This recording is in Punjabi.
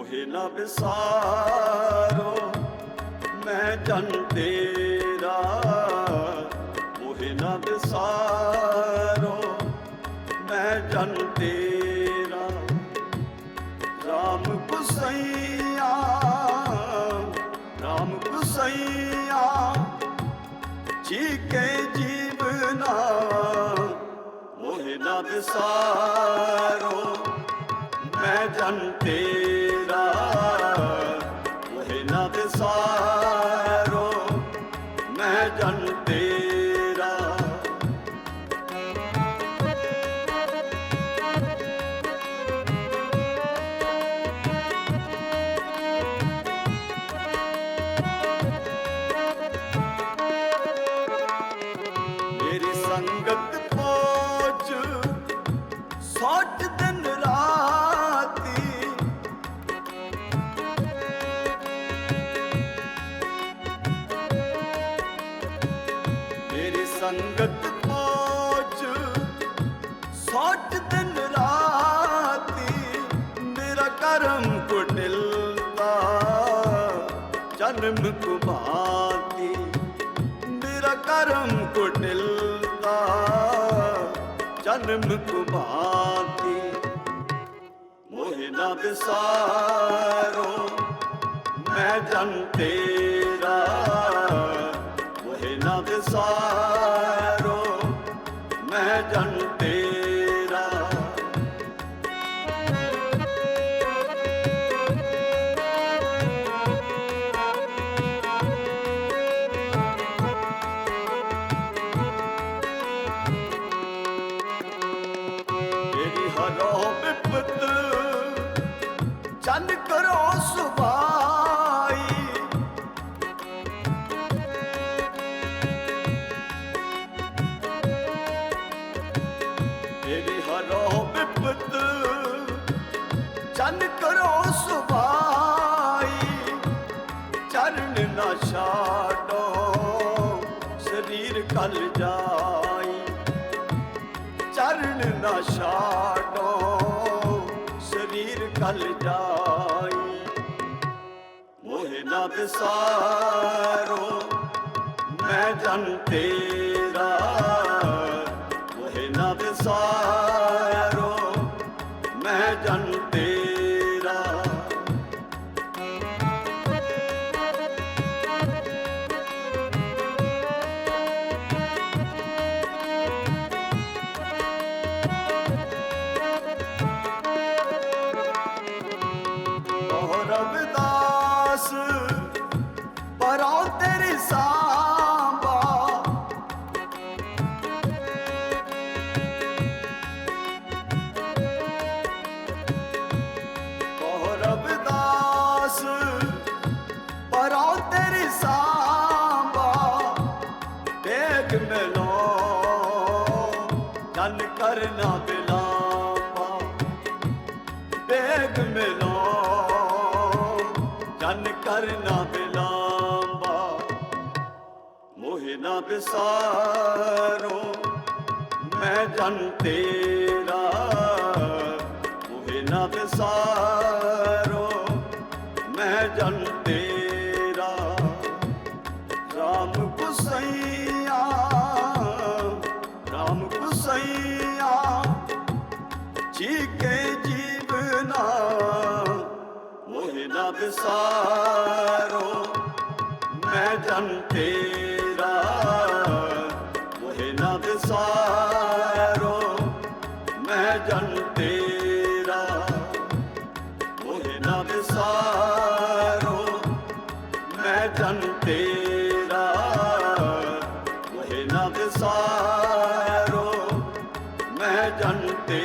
ਮੋਹਿ ਨਾ ਵਿਸਾਰੋ ਮੈਂ ਜਨ ਤੇਰਾ। ਮੋਹਿ ਨਾ ਵਿਸਾਰੋ ਮੈਂ ਜਨ ਤੇਰਾ। ਰਾਮ ਕੁਸਈਆ ਰਾਮ ਕੁਸਈਆ ਜੀ ਕੇ ਜੀਵਨਾ ਮੋਹਿ ਨਾ ਵਿਸਾਰੋ ਮੈਂ ਜਨ ਤੇਰਾ। ਸੋਚ ਦਿਨ ਰਾਤੀ ਮੇਰੀ ਸੰਗਤ ਪੋਚ ਸੌਟ ਦਿਨ ਰਾਤੀ ਮੇਰਾ ਕਰਮ ਕੁਟਿਲਤਾ, ਜਨਮ ਕੁਮਾਤੀ ਮੇਰਾ ਕਰਮ ਕੁਟਿਲਤਾ। ਜਨਮ ਕੁਮਾਤੀ। ਮੋਹਿ ਨਾ ਵਿਸਾਰੋ ਮੈਂ ਜਨ ਤੇਰਾ। ਮੋਹਿ ਨਾ ਵਿਸਾਰੋ ਮੈਂ ਜਨ ਤੇਰਾ। ਮੇਰੀ ਹਰੋ ਵਿਪਤ ਚੰਨ ਕਰੋ ਸੁਭਾਈ। ਮੇਰੀ ਹਰੋ ਵਿਪਤ ਚੰਨ ਕਰੋ ਸੁਭਾਈ। ਚਰਨ ਨਾ ਛਾਡੋ, ਸਰੀਰ ਕਲ ਜਾ ਚਰਨ ਨਾ ਛਾਡੋ ਸਰੀਰ ਕਲ ਜਾਈ। ਮੋਹਿ ਨਾ ਵਿਸਾਰੋ ਮੈਂ ਜਨ ਤੇਰਾ। ਦੇਖ ਮਿਲੋ। ਜਨ ਕਰਨਾ ਬਿਲਾਪਾ ਬੇਗ ਮਿਲੋ। ਜਨ ਕਰਨਾ ਬਿਲਾਂਬਾ ਮੋਹਿ ਨਾ ਵਿਸਾਰੋ ਮੈਂ ਜਨ ਤੇਰਾ। ਮੋਹਿ ਨਾ ਵਿਸਾਰੋ ਮੈਂ ਜਨ ਤੇਰਾ। ਸਈਆ ਕੁਸਈਆ ਜੀ ਕੇ ਜੀਵਨਾ ਮੋਹਿ ਨਾ ਵਿਸਾਰੋ ਮੈਂ ਜਨ ਤੇਰਾ। ਮੋਹਿ ਨਾ ਵਿਸਾਰੋ ਮੈਂ ਜਨ ਤੇਰਾ। ਮੋਹਿ ਨਾ ਵਿਸਾਰੋ ਮੈਂ ਜਨ ਤੇਰਾ।